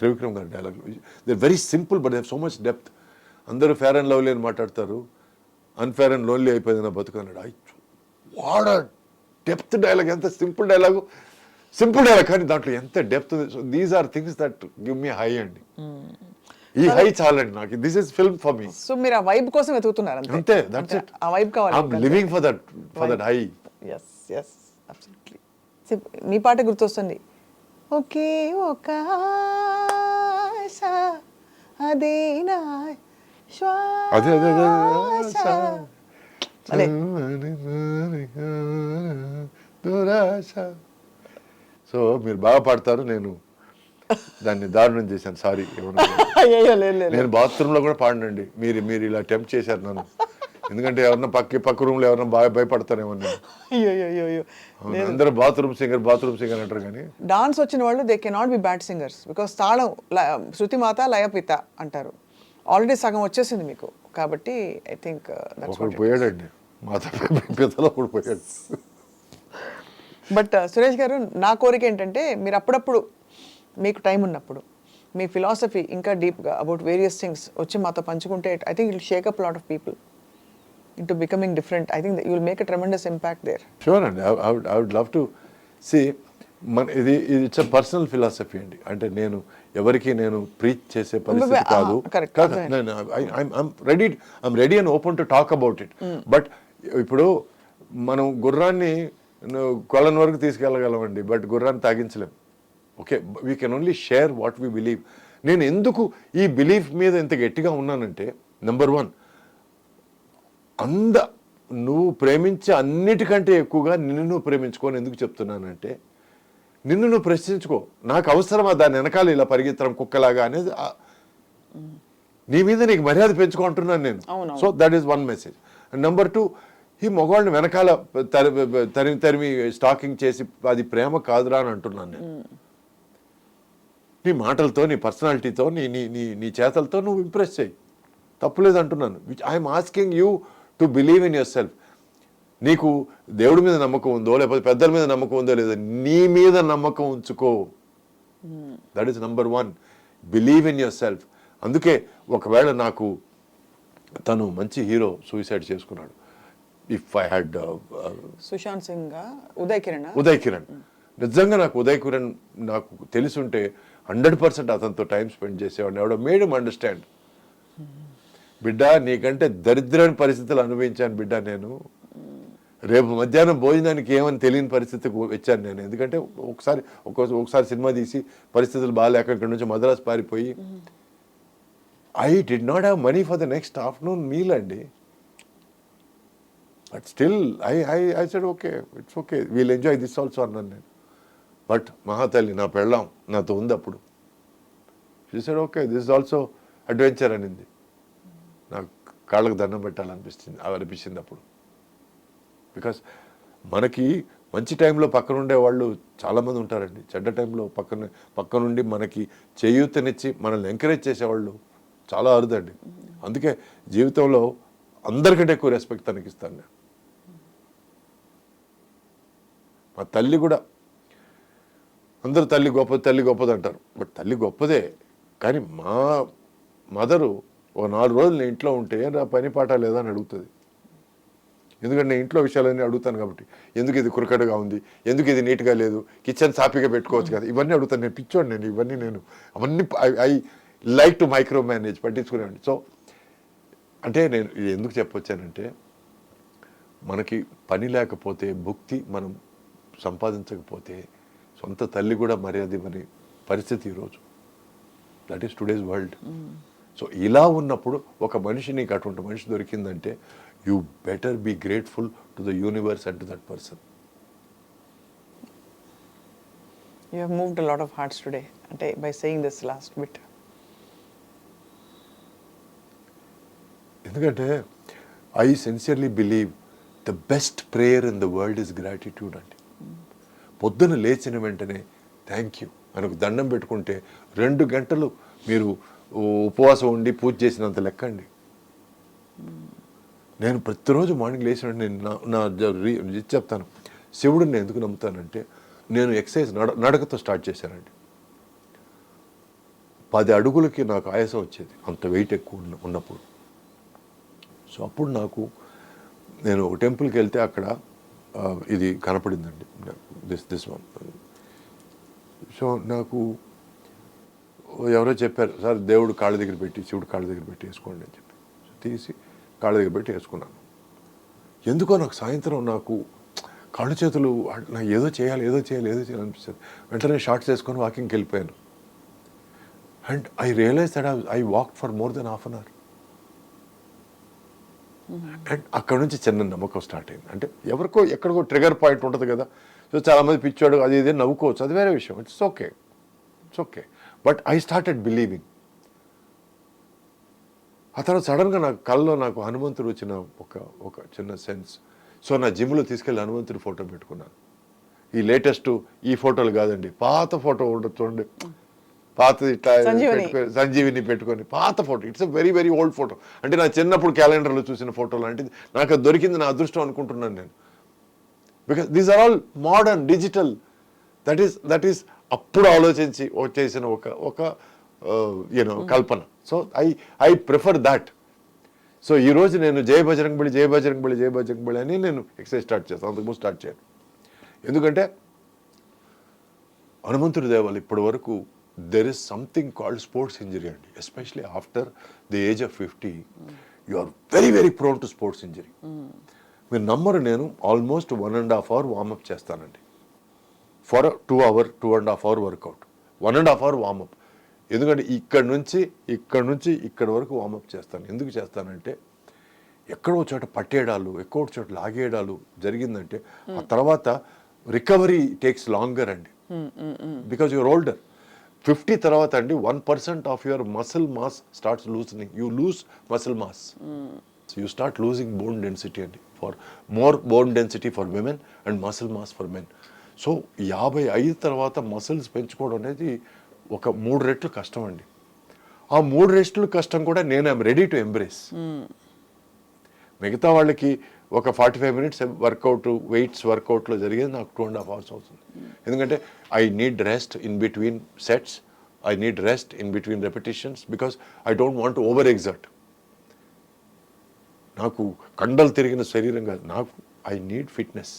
త్రివిక్రమ్ గారి dialogue they very simple but they so much depth అందరూ fair and lovely అని మాట్లాడతారు. అన్ఫేర్ అండ్ లోన్లీ అయిపోయింది నా బతుకు అన్నాడు. I what a depth dialogue ఎంత సింపుల్ డైలాగు సింపుల్ డైలాగ్ కానీ దాంట్లో ఎంత depth so these are things that give me high అండి ఈ హై చాలండి నాకు. This is film for me so మీరు ఆ వైబ్ కోసం వెతుకుతున్నారు అంతే. దట్స్ ఇట్ ఆ వైబ్ కావాలి. I'm living for that for that high yes yes absolutely మీ పాట గుర్తొస్తుంది. ఒకే ఒక ఆశ అదే నా అదే. దురాశ. సో మీరు బాగా పాడతారు నేను దాన్ని దారుణం చేశాను. సారీ నేను బాత్రూమ్లో కూడా పాడనండి. మీరు మీరు ఇలా టెంప్ట్ చేశారు నన్ను. ఎందుకంటే ఎవరన్నా పక్క పక్క రూమ్లో ఎవరన్నా బాగా భయపడతారేమో అయ్యో అందరూ బాత్రూమ్ సింగర్ బాత్రూమ్ సింగర్ అంటారు కానీ. డాన్స్ వచ్చిన వాళ్ళు they can not be bad singers because తాళం ల- శృతిమాత లయపిత అంటారు. ఆల్రెడీ సగం వచ్చేసింది మీకు. కాబట్టి uh, ఐ థింక్ ఒకడు పోయాడండి. మాత పితలో ఒకడు పోయాడు. బట్ సురేష్ గారు నా కోరిక ఏంటంటే మీరు అప్పుడప్పుడు మీకు టైం ఉన్నప్పుడు మీ ఫిలాసఫీ ఇంకా డీప్గా అబౌట్ వేరియస్ థింగ్స్ వచ్చి మాతో పంచుకుంటే I think it shake up lot of people into becoming different I think you will make a tremendous impact there sure అండి I would love to see మన ఇది it's personal philosophy అండి. అంటే నేను ఎవరికి నేను ప్రీచ్ చేసే పరిస్థితి కాదు. correct, కాదు. నేను ready I'm ready and open to talk about it but ఇప్పుడు మనం గుర్రాన్ని కొలను వరకు తీసుకెళ్ళగలమండి బట్ గుర్రాన్ని తాగించలేం. Okay we can only share what we believe నేను ఎందుకు ఈ బిలీఫ్ మీద ఇంత గట్టిగా ఉన్నానంటే నెంబర్ వన్ అంద నువ్వు ప్రేమించే అన్నిటికంటే ఎక్కువగా నిన్ను నువ్వు ప్రేమించుకోని ఎందుకు చెప్తున్నానంటే నిన్ను నువ్వు ప్రశ్నించుకో. నాకు అవసరమా దాని వెనకాల ఇలా పరిగెత్తడం కుక్కలాగా అనేది? నీ మీద నీకు మర్యాద పెంచుకుంటున్నాను నేను. So that is one message number two ఈ మగవాళ్ళని వెనకాల తరి తరిమి తరిమి స్టాకింగ్ చేసి అది ప్రేమ కాదురా అని అంటున్నాను నేను. నీ మాటలతో నీ పర్సనాలిటీతో నీ నీ నీ నీ చేతలతో నువ్వు ఇంప్రెస్ చేయి. తప్పులేదు అంటున్నాను. Which I'm asking you to believe in yourself నీకు దేవుడి మీద నమ్మకం ఉందో లేకపోతే పెద్దల మీద నమ్మకం ఉందో లేదో నీ మీద నమ్మకం ఉంచుకో. That is number one believe in yourself అందుకే ఒకవేళ నాకు తను మంచి హీరో సూసైడ్ చేసుకున్నాడు. If I had Sushant Singh Uday Kiran? Uday Kiran. నిజంగా నాకు ఉదయ్ కిరణ్ నాకు తెలుసుంటే హండ్రెడ్ పర్సెంట్ అతనితో టైం స్పెండ్ చేసేవాడిని. ఎవడో మేడ్ అండర్స్టాండ్ బిడ్డ నీకంటే దరిద్రమైన పరిస్థితులు అనుభవించాను బిడ్డ నేను. రేపు మధ్యాహ్నం భోజనానికి ఏమని తెలియని పరిస్థితికి వచ్చాను నేను. ఎందుకంటే ఒకసారి ఒక్కో- ఒకసారి సినిమా తీసి పరిస్థితులు బాగాలేక ఇక్కడ నుంచి మద్రాసు పారిపోయి I did not have money for the next afternoon meal అండి. But still I I I said okay it's okay we'll enjoy this also అన్నాను నేను. బట్ మహాతల్లి నా పెళ్ళాం నాతో ఉంది అప్పుడు. She said okay this also adventure అనింది. కాళ్ళకు దండం పెట్టాలనిపిస్తుంది అనిపించింది అప్పుడు. బికాస్ మనకి మంచి టైంలో పక్కన ఉండే వాళ్ళు చాలామంది ఉంటారండి. చెడ్డ టైంలో పక్కన పక్కనుండి మనకి చేయూతనిచ్చి మనల్ని ఎంకరేజ్ చేసేవాళ్ళు చాలా అరుదండి. అందుకే జీవితంలో అందరికంటే ఎక్కువ రెస్పెక్ట్ తనకి ఇస్తాను నేను. మా తల్లి కూడా అందరూ తల్లి గొప్పది తల్లి గొప్పది అంటారు బట్ తల్లి గొప్పదే. కానీ మా మదరు ఒక నాలుగు రోజులు నేను ఇంట్లో ఉంటే నా పని పాట లేదా అని అడుగుతుంది. ఎందుకంటే నేను ఇంట్లో విషయాలన్నీ అడుగుతాను కాబట్టి. ఎందుకు ఇది కురకడగా ఉంది? ఎందుకు ఇది నీట్గా లేదు? కిచెన్ సాఫీగా పెట్టుకోవచ్చు కదా. ఇవన్నీ అడుగుతాను. నేను పిచ్చోండి నేను. ఇవన్నీ నేను. అవన్నీ I like to micromanage పట్టించుకునేవాడిని. సో అంటే నేను ఇది ఎందుకు చెప్పొచ్చానంటే మనకి పని లేకపోతే భుక్తి మనం సంపాదించకపోతే సొంత తల్లి కూడా మర్యాద ఇవ్వని పరిస్థితి ఈరోజు. That is today's world so ఇలా ఉన్నప్పుడు ఒక మనిషి నీకు అటువంటి మనిషి దొరికిందంటే you better be grateful to the universe and to that person. You have moved lot of hearts today అంటే by saying this last bit ఎందుకంటే I sincerely believe the best prayer in the world is gratitude అండి. పొద్దున లేచిన వెంటనే thank you అని ఒక దండం పెట్టుకుంటే రెండు గంటలు మీరు ఉపవాసం ఉండి పూజ చేసినంత లెక్క అండి. నేను ప్రతిరోజు మార్నింగ్ లేచిన నేను నా- నా రీ- చెప్తాను. శివుడిని నేను ఎందుకు నమ్ముతానంటే నేను ఎక్సర్సైజ్ నడ నడకతో స్టార్ట్ చేశానండి. పది అడుగులకి నాకు ఆయాసం వచ్చేది అంత వెయిట్ ఎక్కువ ఉన్నప్పుడు. సో అప్పుడు నాకు నేను ఒక టెంపుల్కి వెళ్తే అక్కడ ఇది కనపడిందండి దిస్ దిస్ వన్. సో నాకు ఎవరో చెప్పారు సార్ దేవుడు కాళ్ళ దగ్గర పెట్టి శివుడు కాళ్ళ దగ్గర పెట్టి వేసుకోండి అని చెప్పి. తీసి కాళ్ళ దగ్గర పెట్టి వేసుకున్నాను. ఎందుకో నాకు సాయంత్రం నాకు కాళ్ళు చేతులు నాకు ఏదో చేయాలి ఏదో చేయాలి ఏదో చేయాలి అనిపిస్తుంది. వెంటనే షార్ట్స్ వేసుకొని వాకింగ్కి వెళ్ళిపోయాను. And I realize that I walk for more than half an hour and అక్కడ నుంచి చిన్న నమ్మకం స్టార్ట్ అయింది. అంటే ఎవరికో ఎక్కడికో ట్రిగర్ పాయింట్ ఉంటుంది కదా. సో చాలామంది పిచ్చాడు అది ఇది నవ్వుకోవచ్చు. అది వేరే విషయం. It's okay it's okay but I started believing ఆ తర్వాత సడన్గా నాకు కళ్ళలో నాకు హనుమంతుడు వచ్చిన ఒక ఒక చిన్న సెన్స్ సో నా జిమ్లో తీసుకెళ్ళి హనుమంతుడి ఫోటో పెట్టుకున్నాను. ఈ లేటెస్ట్ ఈ ఫోటోలు కాదండి పాత ఫోటో ఉండదు చూడండి. పాత ఇట్లా సంజీవని. పెట్టుకొని- సంజీవిని పెట్టుకొని పాత photo. It's a very very old photo అంటే నా చిన్నప్పుడు క్యాలెండర్లో చూసిన ఫోటో లాంటిది. నాకు దొరికింది నా అదృష్టం అనుకుంటున్నాను నేను. Because these are all modern digital that is that is అప్పుడు ఆలోచించి చేసిన ఒక ఒక you know Kalpana. So I I prefer that so ఈ రోజు నేను జయ బజరంగ్ బలి జయ బజరంగ్ బలి జయ బజరంగ్ బలి అని నేను ఎక్సర్సైజ్ స్టార్ట్ చేస్తాను అంతకుముందు స్టార్ట్ చేయను. ఎందుకంటే హనుమంతుడి దేవాలు ఇప్పటి వరకు there is something called sports injury అండి especially after the age of fifty you are very very prone to sports injury మీరు నమ్మరు నేను almost one and half hour warmup చేస్తానండి. For two hour two and half hour workout one and half hour warmup ఎందుకంటే ఇక్కడ నుంచి ఇక్కడ నుంచి ఇక్కడ వరకు వార్మప్ చేస్తాను. ఎందుకు చేస్తానంటే ఎక్కడో చోట పట్టేయడాలు ఎక్కడో చోట లాగేయడాలు జరిగిందంటే ఆ తర్వాత రికవరీ టేక్స్ లాంగర్ అండి. బికాజ్ యువర్ ఓల్డర్ ఫిఫ్టీ తర్వాత అండి one percent of your muscle mass starts loosening you lose muscle mass you start losing bone density అండి. For more bone density for women and muscle mass for men so యాభై ఐదు తర్వాత muscles పెంచుకోవడం అనేది ఒక మూడు రెట్లు కష్టం అండి. ఆ మూడు రెట్లు కష్టం కూడా నేను ఐమ్ రెడీ టు ఎంబ్రేస్ మిగతా వాళ్ళకి ఒక forty five minutes workout weights వర్కౌట్లో జరిగేది నాకు టూ అండ్ హాఫ్ అవర్స్ అవుతుంది. ఎందుకంటే I need rest in between sets I need rest in between repetitions because I don't want overexert నాకు కండలు తిరిగిన శరీరం కాదు. నాకు I need fitness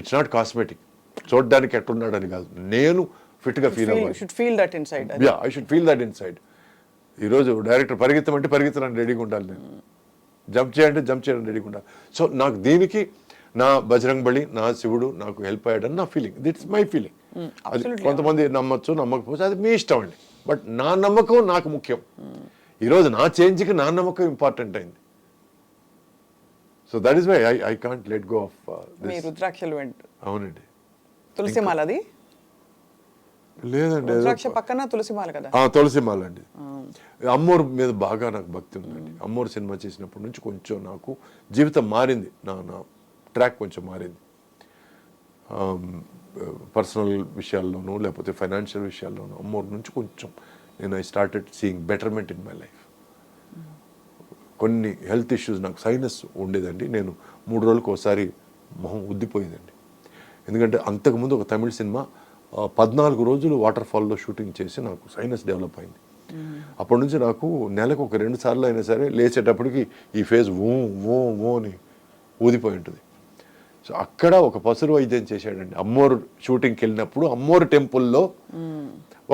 it's not cosmetic చూడడానికి ఎట్టున్నాడని కాదు. నేను ఫిట్గా ఫీల్ అవ్వాలి. Should feel that inside yeah I should feel that inside ఈరోజు డైరెక్టర్ పరిగెత్తమంటే పరిగెత్తడానికి రెడీగా ఉండాలి నేను. జంప్ చేయండి జంప్ చేయడానికి రెడీగా ఉండాలి. సో నాకు దీనికి నా బజరంగ్ బలి నా శివుడు నాకు హెల్ప్ అయ్యాడని నా ఫీలింగ్ దిట్స్ మై ఫీలింగ్ అది. కొంతమంది నమ్మచ్చు నమ్మకపోతే అది మీ ఇష్టం అండి. బట్ నా నమ్మకం నాకు ముఖ్యం. ఈరోజు నా చేంజ్కి నా నమ్మకం ఇంపార్టెంట్ అయింది. So that is why I I can't let go of మీ రుద్రాక్షలు వెంట అవునండి. తులసి మాల అది లేదండి రుద్రాక్ష పక్కన తులసి మాల కదా? తులసి మాల అండి అమ్మోరు మీద బాగా నాకు భక్తి ఉందండి. అమ్మోరు సినిమా చేసినప్పటి నుంచి కొంచెం నాకు జీవితం మారింది. నా నా ట్రాక్ కొంచెం మారింది. పర్సనల్ విషయాల్లోనూ లేకపోతే ఫైనాన్షియల్ విషయాల్లోనూ అమ్మోరు నుంచి కొంచెం నేను I started seeing betterment in my life. కొన్ని హెల్త్ ఇష్యూస్ నాకు సైనస్ ఉండేదండి. నేను మూడు రోజులకు ఒకసారి మొహం ఉద్దిపోయిందండి. ఎందుకంటే అంతకుముందు ఒక తమిళ సినిమా పద్నాలుగు రోజులు వాటర్ ఫాల్లో షూటింగ్ చేసి నాకు సైనస్ డెవలప్ అయింది. అప్పటి నుంచి నాకు నెలకు ఒక రెండు సార్లు అయినా సరే లేచేటప్పటికి ఈ ఫేజ్ ఓ ఓ ఓ అని ఊదిపోయి ఉంటుంది. సో అక్కడ ఒక పసురు వైద్యం చేశాడండి. అమ్మోరు షూటింగ్కి వెళ్ళినప్పుడు అమ్మోరు టెంపుల్లో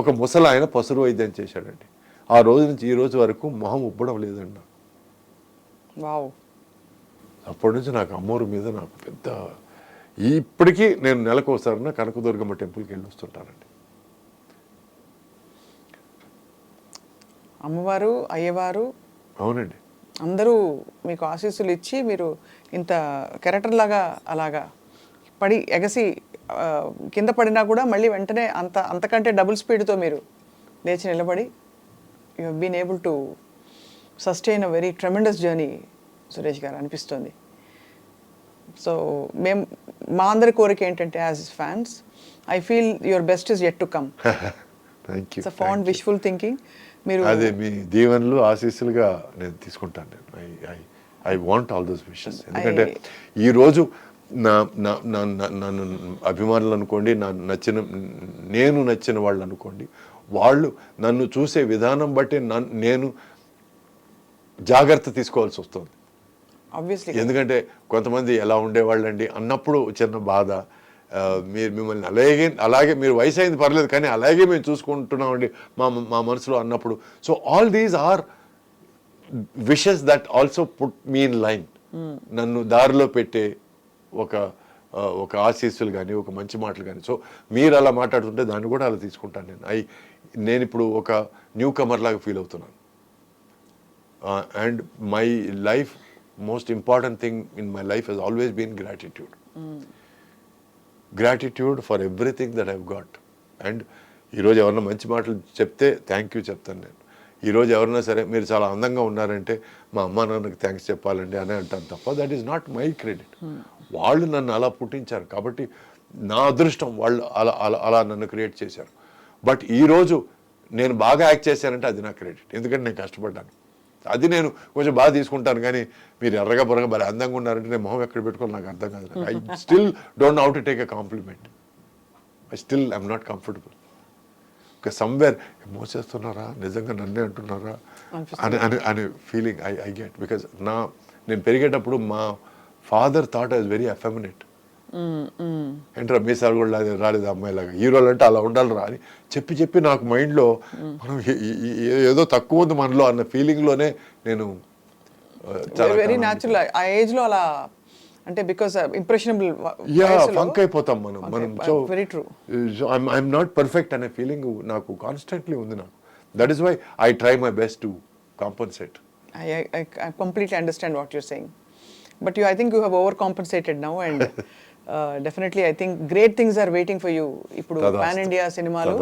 ఒక ముసల ఆయన పసురు వైద్యం చేశాడండి. ఆ రోజు నుంచి ఈ రోజు వరకు మొహం ఉబ్బడం లేదండి నాకు. అప్పటి నుంచి నాకు అమ్మోరు మీద నాకు పెద్ద ఇప్పటికీ నేను నెలకు ఒకసారి కనకదుర్గమ్మ టెంపుల్కి వెళ్ళి వస్తుంటానండి. అమ్మవారు అయ్యవారు అవునండి. అందరూ మీకు ఆశీస్సులు ఇచ్చి మీరు ఇంత కెరటర్ లాగా అలాగా పడి ఎగసి కింద పడినా కూడా మళ్ళీ వెంటనే అంత అంతకంటే డబుల్ స్పీడ్తో మీరు లేచి నిలబడి you been able to sustain a very tremendous journey Suresh garu అనిపిస్తుంది. సో మేము మా అందరి కోరిక ఏంటంటే as fans I feel your best is yet to come thank you fond wishful thinking మీరు అదే మీ దీవెనలు ఆశీస్సులుగా నేను తీసుకుంటాను నేను. I I I want all those wishes ఎందుకంటే ఈరోజు నా నా నా నా- నన్ను అభిమానులు అనుకోండి నా నచ్చిన నేను నచ్చిన వాళ్ళు అనుకోండి వాళ్ళు నన్ను చూసే విధానం బట్టి నన్ను నేను జాగ్రత్త తీసుకోవాల్సి వస్తుంది. ఎందుకంటే కొంతమంది ఎలా ఉండేవాళ్ళండి అన్నప్పుడు చిన్న బాధ. మీరు మిమ్మల్ని అలాగే అలాగే మీరు వయసు అయింది పర్లేదు కానీ అలాగే మేము చూసుకుంటున్నామండి మా మా మనసులో అన్నప్పుడు. So all these are wishes that also put me in line నన్ను దారిలో పెట్టే ఒక ఒక ఆశీస్సులు కానీ ఒక మంచి మాటలు కానీ. సో మీరు అలా మాట్లాడుతుంటే దాన్ని కూడా అలా తీసుకుంటాను నేను. ఐ నేను ఇప్పుడు ఒక న్యూ కమర్ లాగా ఫీల్ అవుతున్నాను. And my life most important thing in my life has always been gratitude gratitude for everything that I've got and ఈరోజు ఎవరన్నా మంచి మాటలు చెప్తే థ్యాంక్ యూ చెప్తాను నేను. ఈరోజు ఎవరైనా సరే మీరు చాలా అందంగా ఉన్నారంటే మా అమ్మ నాన్నకి థ్యాంక్స్ చెప్పాలండి అని అంటాను తప్ప that is not my credit వాళ్ళు నన్ను అలా పుట్టించారు కాబట్టి నా అదృష్టం వాళ్ళు అలా అలా అలా నన్ను క్రియేట్ చేశారు. బట్ ఈరోజు నేను బాగా యాక్ట్ చేశానంటే అది నా క్రెడిట్ ఎందుకంటే నేను కష్టపడ్డాను. అది నేను కొంచెం బాగా తీసుకుంటాను కానీ మీరు ఎర్రగా బొరగా భలే అందంగా ఉన్నారంటే నేను మొహం ఎక్కడ పెట్టుకోవాలి నాకు అర్థం కాదు I still don't how to take a compliment I still I'm not comfortable ఒక సమ్వేర్ మోసేస్తున్నారా? నిజంగా నన్నే అంటున్నారా? అని అని అనే feeling I I get because నా నేను పెరిగేటప్పుడు మా father thought I's very effeminate ఏంట్రా మీ సార్ కూడా రాలేదు రాలేదు అమ్మాయిలాగా. హీరోలు అంటే అలా ఉండాలి రా అని చెప్పి చెప్పి నాకు మైండ్లో మనం ఏదో తక్కువ ఉంది మనలో అన్న ఫీలింగ్లోనే నేను వెరీ న్యాచురల్ ఆ ఏజ్లో అలా అంటే బికాస్ ఇంప్రెషనబుల్ యా ఫంక్ అయిపోతాం మనం మనం so very true so I'm I'm not perfect అనే ఫీలింగ్ నాకు కాన్స్టెంట్లీ ఉంది నాకు. That is why I try my best to compensate I, I, I, I completely understand what you're saying. But you, I think you have overcompensated now, definitely, I think great things are waiting for you. ఇప్పుడు. Pan India సినిమాలు.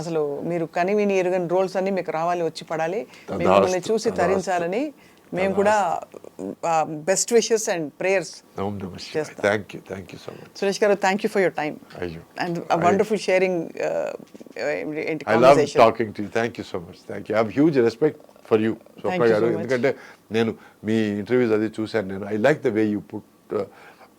అసలు మీరు కని విని ఎరుగని roles అన్ని మీకు రావాలి వచ్చి పడాలి మిమ్మల్ని చూసి. తరించాలని మేము కూడా best wishes and prayers. Thank you thank you so much Suresh garu thank you for your time. And wonderful sharing I love. Talking to thank you so much thank you have huge respect for you you garu so much. ఎందుకంటే నేను మీ interviews అది చూశాను నేను I like the way you put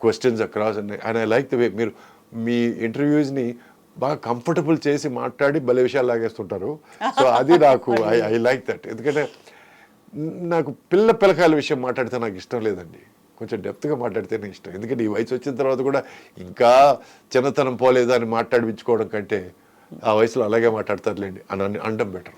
questions across and and I like the way మీరు మీ ఇంటర్వ్యూస్ని బాగా comfortable చేసి మాట్లాడి భలే విషయాలు లాగేస్తుంటారు. సో అది నాకు ఐ ఐ లైక్ దట్ ఎందుకంటే నాకు పిల్ల పిల్లకాయల విషయం మాట్లాడితే నాకు ఇష్టం లేదండి. కొంచెం డెప్త్గా మాట్లాడితేనే ఇష్టం. ఎందుకంటే ఈ వయసు వచ్చిన తర్వాత కూడా ఇంకా చిన్నతనం పోలేదు అని మాట్లాడిపించుకోవడం కంటే ఆ వయసులో అలాగే మాట్లాడతారులేండి. అని అనడం బెటర్